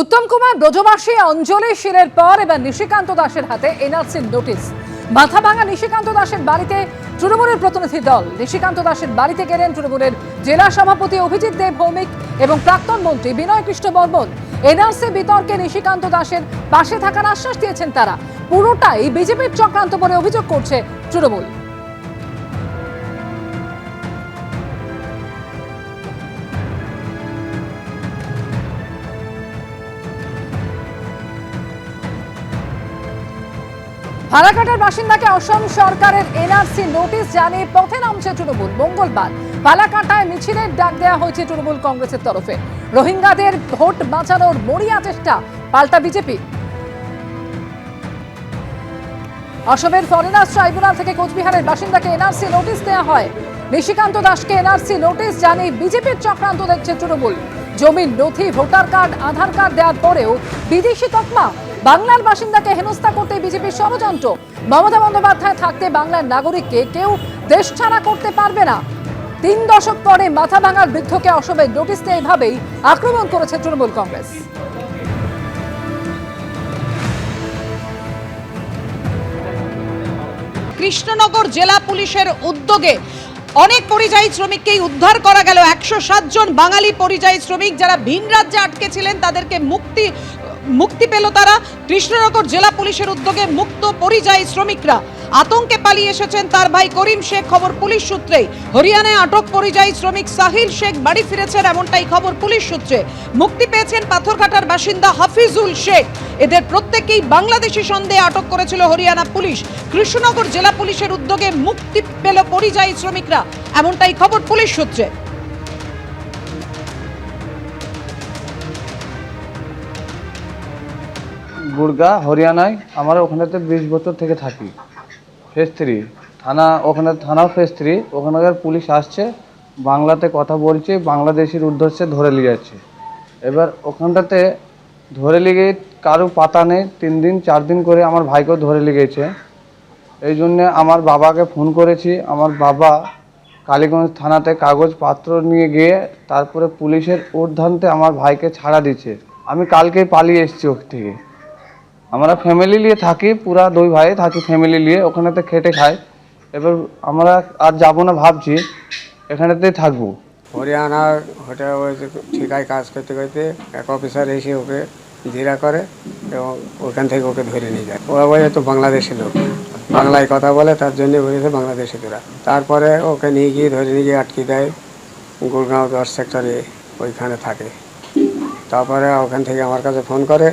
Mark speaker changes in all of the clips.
Speaker 1: উত্তম কুমার ব্রজবাসী অঞ্জলি শিরের পর এবার নিশিকান্ত দাসের হাতে এনআরসির নোটিশ। মাথা ভাঙা নিশিকান্ত দাসের বাড়িতে তৃণমূলের প্রতিনিধি দল। নিশিকান্ত দাসের বাড়িতে গেলেন তৃণমূলের জেলা সভাপতি অভিজিৎ দেব ভৌমিক এবং প্রাক্তন মন্ত্রী বিনয় কৃষ্ণ বর্মন। এনআরসি বিতর্কে নিশিকান্ত দাসের পাশে থাকার আশ্বাস দিয়েছেন তারা। পুরোটাই বিজেপির চক্রান্ত বলে অভিযোগ করছে তৃণমূল। ফালাকাটার বাসিন্দাকে অসম সরকারের এনআরসি নোটিশ জানিয়ে পথে নামছে তৃণমূল। মঙ্গলবার ফালাকাটায় মিছিলের ডাক দেওয়া হয়েছে তৃণমূল কংগ্রেসের তরফে। রোহিঙ্গাদের ভোট বাঁচানোর মরিয়া চেষ্টা পাল্টা বিজেপি। অসমের ফরেনার্স ট্রাইব্যুনাল থেকে কোচবিহারের বাসিন্দাকে এনআরসি নোটিশ দেওয়া হয়। নিশিকান্ত দাসকে এনআরসি নোটিশ জানিয়ে বিজেপির চক্রান্ত দেখছে তৃণমূল। জমির নথি, ভোটার কার্ড, আধার কার্ড দেওয়ার পরেও বিদেশি তকমা বাংলার বাসিন্দাকে হেনস্থা করতে বিজেপির ষড়যন্ত্র। মমতা বন্দ্যোপাধ্যায় থাকতে বাংলার নাগরিককে কেউ দেশ ছাড়া করতে পারবে না। তিন দশক পরে মাথা ভাঙার বৃদ্ধকে অসমের দিয়ে এভাবেই আক্রমণ করেছে তৃণমূল কংগ্রেস।
Speaker 2: কৃষ্ণনগর জেলা পুলিশের উদ্যোগে অনেক পরিযায়ী শ্রমিককেই উদ্ধার করা গেল। একশো জন বাঙালি পরিযায়ী শ্রমিক যারা ভিন রাজ্যে আটকে ছিলেন, তাদেরকে মুক্তি মুক্তি পেল তারা। কৃষ্ণনগর জেলা পুলিশের উদ্যোগে মুক্ত পরিযায়ী শ্রমিকরা। আতঙ্কে পালিয়ে এসেছেন তার ভাই করিম শেখ, খবর পুলিশ সূত্রেই হরিয়ানায় আটক পরিযায়ী শ্রমিক সাহিল শেখ বাড়ি ফিরেছেন এমনটাই খবর পুলিশ সূত্রে। মুক্তি পেয়েছেন পাথরঘাটার বাসিন্দা হাফিজুল শেখ। এদের প্রত্যেকেই বাংলাদেশি সন্দেহে আটক করেছিল হরিয়ানা পুলিশ। কৃষ্ণনগর জেলা পুলিশের উদ্যোগে মুক্তি পেল পরিযায়ী শ্রমিকরা। এমনটাই খবর পুলিশ সূত্রে।
Speaker 3: গুড়গা, হরিয়ানায় আমরা ওখানেতে বিশ বছর থেকে থাকি। ফেস থ্রি থানা, ওখানে থানাও ফেস থ্রি ওখানকার পুলিশ আসছে, বাংলাতে কথা বলছে, বাংলাদেশের উদ্দেশ্যে ধরে নিয়ে যাচ্ছে। এবার ওখানটাতে ধরে লিগে কারও পাতা নেই, তিন দিন, চার দিন করে আমার ভাইকেও ধরে লেগেছে এই জন্যে আমার বাবাকে ফোন করেছি। আমার বাবা কালীগঞ্জ থানাতে কাগজপত্র নিয়ে গিয়ে তারপরে পুলিশের ঊর্ধ্বান্তে আমার ভাইকে ছাড়া দিচ্ছে। আমি কালকেই পালিয়ে এসেছি ওখান থেকে। আমরা ফ্যামিলি নিয়ে থাকি, পুরা দুই ভাই থাকি ফ্যামিলি নিয়ে, ওখানেতে খেটে খাই। এবার আমরা আর যাব না ভাবছি, এখানেতেই থাকব।
Speaker 4: হরিয়ানার হোটেল ঠিকায় কাজ করতে করতে এক অফিসার এসে ওকে জিরা করে এবং ওখান থেকে ওকে ধরে নিয়ে যায়। ওরা বলে তো বাংলাদেশি লোক। বাংলায় কথা বলে, তার জন্য বলেছে বাংলাদেশি তোরা। তারপরে ওকে নিয়ে গিয়ে ধরে নিয়ে গিয়ে আটকে দেয় গুরগাঁও দশ সেক্টরে ওইখানে থাকে। তারপরে ওখান থেকে আমার কাছে ফোন করে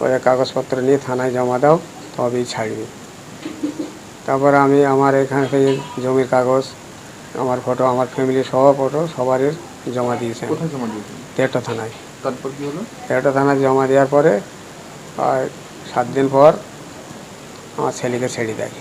Speaker 4: ওদের কাগজপত্র নিয়ে থানায় জমা দাও তবেই ছাড়বে। তারপর আমি আমার এখান থেকে জমির কাগজ আমার ফটো আমার ফ্যামিলির সব ফটো সবারই জমা দিয়েছে তেরটা থানায়।
Speaker 5: তারপর কি হলো?
Speaker 4: তেরোটা থানায় জমা দেওয়ার পরে আর সাত দিন পর আমার ছেলেকে ছেড়ে দেয়।